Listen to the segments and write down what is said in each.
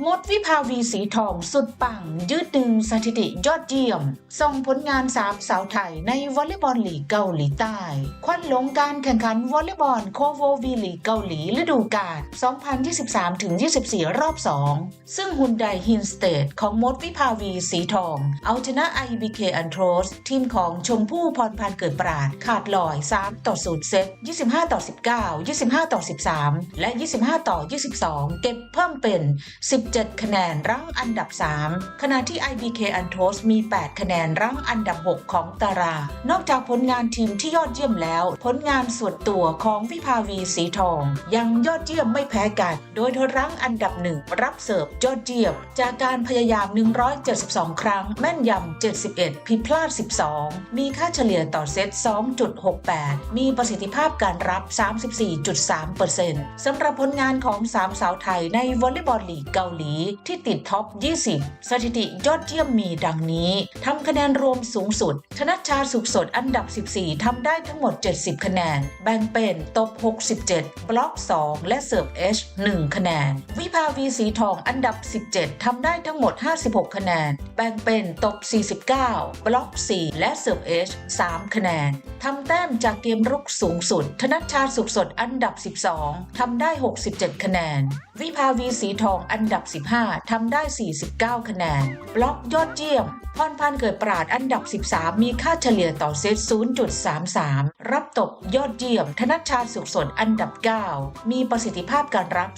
งดวิภาวีสีทองสุดปัง ยืดดึงสถิติยอดเยี่ยม ส่งผลงานสามสาวไทยในวอลเลย์บอลลีกเกาหลีใต้ ควันหลงการแข่งขันวอลเลย์บอลโคโววีลีกเกาหลีฤดูกาล 2023-24 รอบ 2 ซึ่งฮุนไดฮินสเตดของมดวิภาวีสีทอง เอาชนะ IBK a n t r o s ทีมของชมพู่พรพันธ์เกิดปราด ขาดลอย 3 ต่อ 0 เซต 25 ต่อ 19 25 ต่อ 13 และ 25 ต่อ 22 เก็บเพิ่มเป็น10 17 คะแนนรั้งอันดับ 3 ขณะที่ IBK a n t o s มี 8 คะแนนรั้งอันดับ 6 ของตาราง นอกจากผลงานทีมที่ยอดเยี่ยมแล้ว ผลงานส่วนตัวของวิภาวีสีทอง ยังยอดเยี่ยมไม่แพ้กัน โดยเธอรั้งอันดับหนึ่งรับเสิร์ฟยอดเยี่ยม จากการพยายาม 172 ครั้ง แม่นยำ 71 ผิดพลาด 12 มีค่าเฉลี่ยต่อเซต 2.68 มีประสิทธิภาพการรับ 34.3%สำหรับผลงานของสามสาวไทยในวอลเลย์บอลลีกเกาหลีที่ติดท็อป 20 สถิติยอดเยี่ยมมีดังนี้ทำคะแนนรวมสูงสุด ธนัชชาสุขสดอันดับ 14 ทำได้ทั้งหมด 70 คะแนน แบ่งเป็นตบ 67 บล็อก 2 และเสิร์ฟ H 1คะแนน วิภาวีสีทองอันดับ 17 ทำได้ทั้งหมด 56 คะแนน แบ่งเป็นตบ 49 บล็อก 4 และเสิร์ฟ H 3คะแนน ทำแต้มจากเกมรุกสูงสุด ธนัชชาสุขสดอันดับ 12 ทำได้ 67 คะแนน วิภาวีสีทองอันดับ 15 ทำได้ 49 คะแนน บล็อกยอดเยี่ยม พรพันธ์เกิดปราดอันดับ 13 มีค่าเฉลี่ยต่อเซต 0.33 รับตบยอดเยี่ยม ธนัชชาสุขสดอันดับ 9 มีประสิทธิภาพการรับ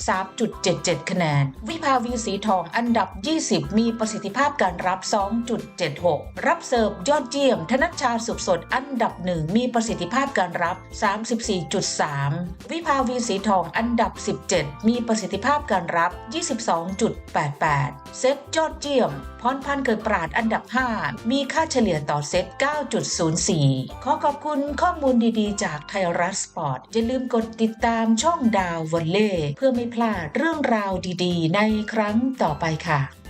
3.77 คะแนน วิภาวีสีทองอันดับ 20 มีประสิทธิภาพการรับ 2.76 รับเสิร์ฟยอดเยี่ยม ธนัชชาสุขสดอันดับ1มีประสิทธิภาพการรับ 34.3 วิภาวีสีทองอันดับ 17 มีประสิทธิภาพการรับ 22.88 เซตยอดเยี่ยม พรพันธ์เกิดปราดอันดับ 5 มีค่าเฉลี่ยต่อเซต 9.04 ขอขอบคุณข้อมูลดีๆ จากไทยรัฐสปอร์ต อย่าลืมกดติดตามช่องดาววอลเล่เพื่อไม่พลาดเรื่องราวดีๆ ในครั้งต่อไปค่ะ